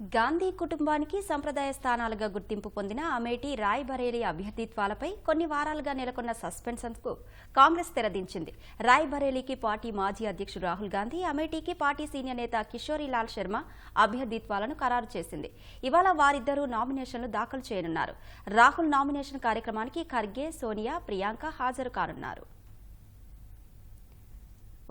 గాంధీ కుటుంబానికి సంప్రదాయ స్థానాలుగా గుర్తింపు పొందిన అమేటి రాయ్బరేలీ అభ్యర్థిత్వాలపై కొన్ని వారాలుగా నెలకొన్న సస్పెన్షన్కు కు కాంగ్రెస్ తెరదించింది. రాయ్బరేలీకి పార్టీ మాజీ అధ్యక్షుడు రాహుల్ గాంధీ అమేఠీకి పార్టీ సీనియర్ నేత కిషోరీలాల్ శర్మ అభ్యర్థిత్వాలను ఖరారు చేసింది. ఇవాళ వారిద్దరూ నామినేషన్లు దాఖలు చేయనున్నారు. రాహుల్ నామినేషన్ కార్యక్రమానికి ఖర్గే సోనియా ప్రియాంక హాజరు కానున్నారు.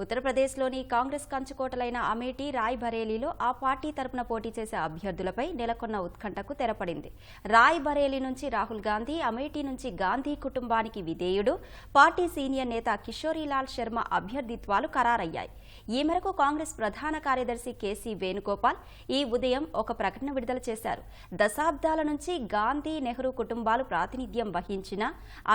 ఉత్తరప్రదేశ్లోని కాంగ్రెస్ కంచుకోటలైన అమేఠీ రాయ్ బరేలీలో ఆ పార్టీ తరపున పోటీ చేసే అభ్యర్థులపై నెలకొన్న ఉత్కంఠకు తెరపడింది. రాయ్ బరేలీ నుంచి రాహుల్ గాంధీ అమేఠీ నుంచి గాంధీ కుటుంబానికి విధేయుడు పార్టీ సీనియర్ నేత కిషోరీలాల్ శర్మ అభ్యర్థిత్వాలు ఖరారయ్యాయి. ఈ మేరకు కాంగ్రెస్ ప్రధాన కార్యదర్శి కేసీ వేణుగోపాల్ ఈ ఉదయం ఒక ప్రకటన విడుదల చేశారు. దశాబ్దాల నుంచి గాంధీ నెహ్రూ కుటుంబాలు ప్రాతినిధ్యం వహించిన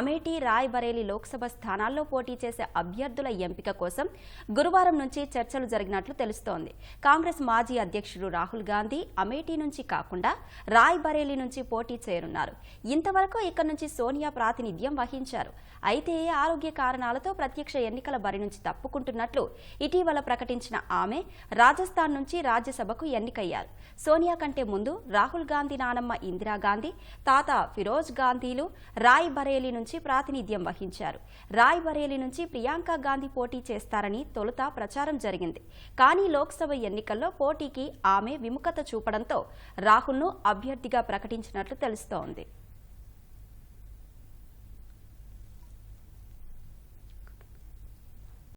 అమేఠీ రాయ్ బరేలీ లోక్సభ స్థానాల్లో పోటీ చేసే అభ్యర్థుల ఎంపిక కోసం గురువారం నుంచి చర్చలు జరిగినట్లు తెలుస్తోంది. కాంగ్రెస్ మాజీ అధ్యక్షుడు రాహుల్ గాంధీ అమేఠీ నుంచి కాకుండా రాయ్ బరేలీ నుంచి పోటీ చేయనున్నారు. ఇంతవరకు ఇక్కడ నుంచి సోనియా ప్రాతినిధ్యం వహించారు. అయితే ఆరోగ్య కారణాలతో ప్రత్యక్ష ఎన్నికల బరి నుంచి తప్పుకుంటున్నట్లు ఇటీవల ప్రకటించిన ఆమె రాజస్థాన్ నుంచి రాజ్యసభకు ఎన్నికయ్యారు. సోనియా కంటే ముందు రాహుల్ గాంధీ నానమ్మ ఇందిరాగాంధీ తాత ఫిరోజ్ గాంధీలు రాయ్ బరేలీ నుంచి ప్రాతినిధ్యం వహించారు. రాయ్ బరేలీ నుంచి ప్రియాంక గాంధీ పోటీ చేస్తారని చేస్తారని తొలుత ప్రచారం జరిగింది. కానీ లోక్సభ ఎన్నికల్లో పోటీకి ఆమె విముఖత చూపడంతో రాహుల్ను అభ్యర్థిగా ప్రకటించినట్లు తెలుస్తోంది.